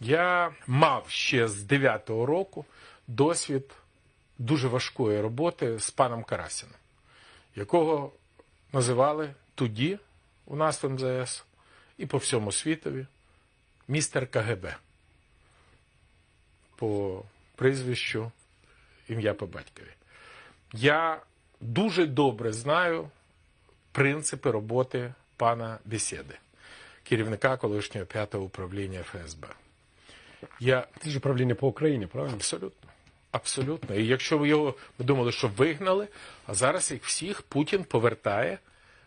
Я мав ще з 9-го року досвід дуже важкої роботи з паном Карасіном, якого називали тоді у нас в МЗС і по всьому світові містер КГБ по прізвищу ім'я по батькові. Я дуже добре знаю принципи роботи пана Бесіди, керівника колишнього п'ятого управління ФСБ. Я Це ж управління по Україні, правильно? абсолютно. Абсолютно. І якщо ви його ми думали, що вигнали, а зараз їх всіх Путін повертає,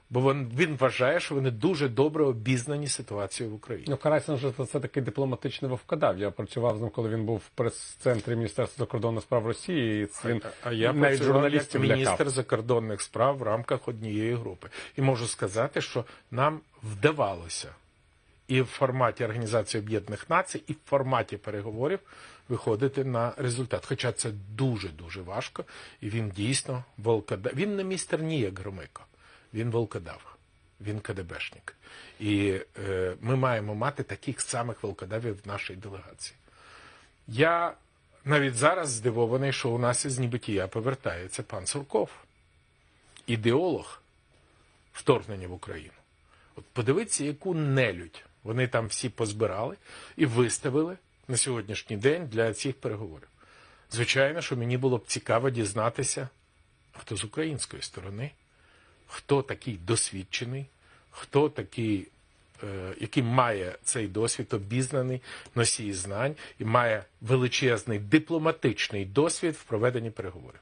бо він, він вважає, що вони дуже добре обізнані ситуацією в Україні. Ну, Карасін же це, це такий дипломатичний вовкодав. Я працював з ним, коли він був в прес-центрі Міністерства закордонних справ Росії. І це він А я навіть працював журналістів як міністр лякав. закордонних справ в рамках однієї групи. І можу сказати, що нам вдавалося і в форматі Організації Об'єднаних Націй, і в форматі переговорів виходити на результат. Хоча це дуже дуже важко, і він дійсно волкодав. Він не містер ніяк Громико, він волкодав, він КДБшник. І е, ми маємо мати таких самих волкодавів в нашій делегації. Я навіть зараз здивований, що у нас із небитія повертається пан Сурков, ідеолог вторгнення в Україну. От подивіться, яку нелюдь вони там всі позбирали і виставили на сьогоднішній день для цих переговорів. Звичайно, що мені було б цікаво дізнатися, хто з української сторони, хто такий досвідчений, хто такий, е, який має цей досвід, обізнаний носій знань і має величезний дипломатичний досвід в проведенні переговорів.